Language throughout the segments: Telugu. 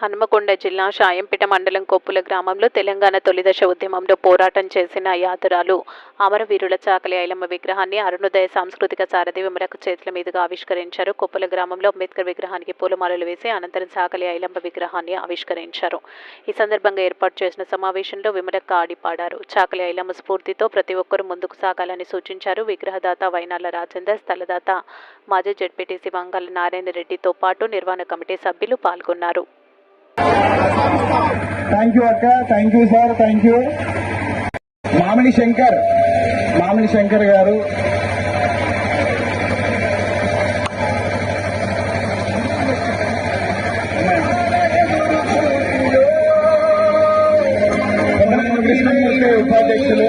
హనుమకొండ జిల్లా షాయంపేట మండలం కొప్పుల గ్రామంలో తెలంగాణ తొలిదశ ఉద్యమంలో పోరాటం చేసిన యాతురాలు అమరవీరుల చాకలి ఐలమ్మ విగ్రహాన్ని అరుణోదయ సాంస్కృతిక సారథి విమరకు చేతుల మీదుగా ఆవిష్కరించారు. కొప్పుల గ్రామంలో అంబేద్కర్ విగ్రహానికి పూలమాలలు వేసి అనంతరం చాకలి ఐలమ్మ విగ్రహాన్ని ఆవిష్కరించారు. ఈ సందర్భంగా ఏర్పాటు చేసిన సమావేశంలో విమరక్క ఆడిపాడారు. చాకలి ఐలమ్మ స్ఫూర్తితో ప్రతి ఒక్కరూ ముందుకు సాగాలని సూచించారు. విగ్రహదాత వైనాల రాజేందర్ స్థలదాత మాజీ జడ్పీటీసీ వంగల నారాయణ రెడ్డితో పాటు నిర్వహణ కమిటీ సభ్యులు పాల్గొన్నారు. థ్యాంక్ యూ అక్క. Thank you sir thank you Mamidi Shankar. Mamidi Shankar గారు. కృష్ణమూర్తి ఉపాధ్యక్షులు.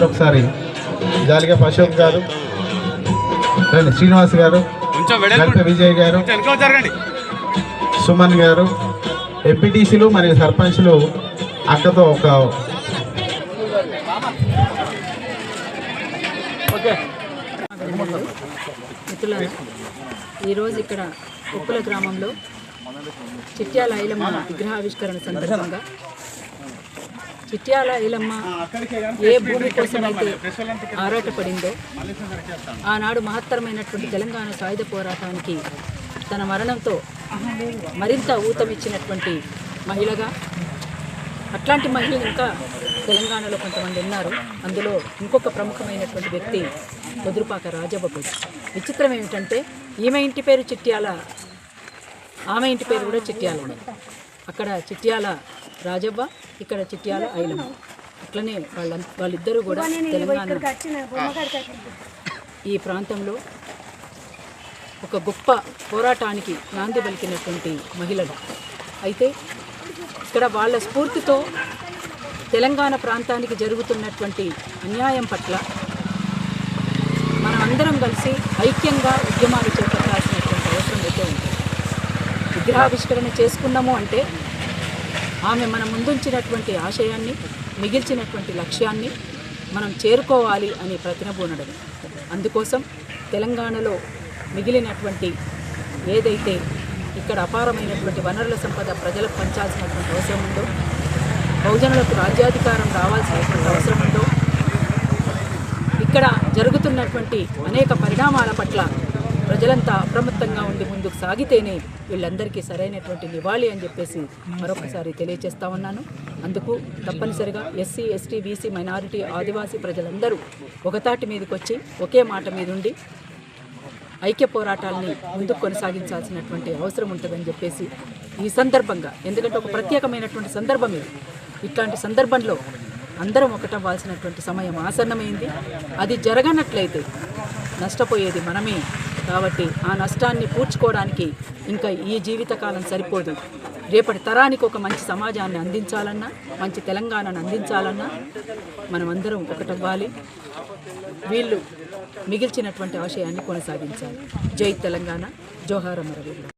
అందరూ ఒకసారి జాలిగా అశోక్ గారు రండి శ్రీనివాస్ గారు వెడల్పు విజయ్ గారు సుమన్ గారు ఎంపీటీసీలు మరియు సర్పంచ్లు అక్కతో ఒక ఈరోజు ఇక్కడ ఉప్పుల గ్రామంలో చిట్యాల ఐలమ్మ విగ్రహావిష్కరణ సందర్భంగా చిట్యాల ఐలమ్మ ఏ భూమి కోసమైతే ఆరాటపడిందో? ఆనాడు మహత్తరమైనటువంటి తెలంగాణ సాయుధ పోరాటానికి తన మరణంతో మరింత ఊతమిచ్చినటువంటి మహిళగా అట్లాంటి మహిళలు ఇంకా తెలంగాణలో కొంతమంది ఉన్నారు. అందులో ఇంకొక ప్రముఖమైనటువంటి వ్యక్తి కుదురుపాక రాజవ్వ విచిత్రం ఏమిటంటే ఈమె ఇంటి పేరు చిట్యాల ఆమె ఇంటి పేరు కూడా చిట్యాలనే. అక్కడ చిట్యాల రాజవ్వ ఇక్కడ చిట్యాల ఐలమ్మ అట్లనే వాళ్ళ వాళ్ళిద్దరూ కూడా తెలంగాణ ఈ ప్రాంతంలో ఒక గొప్ప పోరాటానికి నాంది పలికినటువంటి మహిళలు. అయితే ఇక్కడ వాళ్ళ స్ఫూర్తితో తెలంగాణ ప్రాంతానికి జరుగుతున్నటువంటి అన్యాయం పట్ల మనం అందరం కలిసి ఐక్యంగా ఉద్యమాలు చేపట్టాల్సినటువంటి అవసరం అయితే ఉంది. విగ్రహావిష్కరణ చేసుకున్నాము అంటే ఆమె మన ముందుంచినటువంటి ఆశయాన్ని మిగిల్చినటువంటి లక్ష్యాన్ని మనం చేరుకోవాలి అని ప్రతినబూనడం. అందుకోసం తెలంగాణలో మిగిలినటువంటి ఏదైతే ఇక్కడ అపారమైనటువంటి వనరుల సంపద ప్రజలకు పంచాల్సినటువంటి అవసరం ఉందో బహుజనులకు రాజ్యాధికారం రావాల్సినటువంటి అవసరం ఉందో ఇక్కడ జరుగుతున్నటువంటి అనేక పరిణామాల పట్ల ప్రజలంతా అప్రమత్తంగా ఉండి ముందుకు సాగితేనే వీళ్ళందరికీ సరైనటువంటి నివాళి అని చెప్పేసి మరొకసారి తెలియజేస్తా ఉన్నాను. అందుకు తప్పనిసరిగా SC ST BC minority Adivasi ప్రజలందరూ ఒకతాటి మీదకి వచ్చి ఒకే మాట మీద ఉండి ఐక్య పోరాటాలని ముందుకు కొనసాగించాల్సినటువంటి అవసరం ఉంటుందని చెప్పేసి ఈ సందర్భంగా ఎందుకంటే ఒక ప్రత్యేకమైనటువంటి సందర్భం ఇది. ఇట్లాంటి సందర్భంలో అందరం ఒకటవ్వాల్సినటువంటి సమయం ఆసన్నమైంది. అది జరగనట్లయితే నష్టపోయేది మనమే. కాబట్టి ఆ నష్టాన్ని పూడ్చుకోవడానికి ఇంకా ఈ జీవితకాలం సరిపోదు. రేపటి తరానికి ఒక మంచి సమాజాన్ని అందించాలన్నా మంచి తెలంగాణను అందించాలన్నా మనం అందరం ఒకటవ్వాలి. వీళ్ళు మిగిల్చినటువంటి ఆశయాన్ని కొనసాగించాలి. జై తెలంగాణ. జోహార్ అమరవీరులు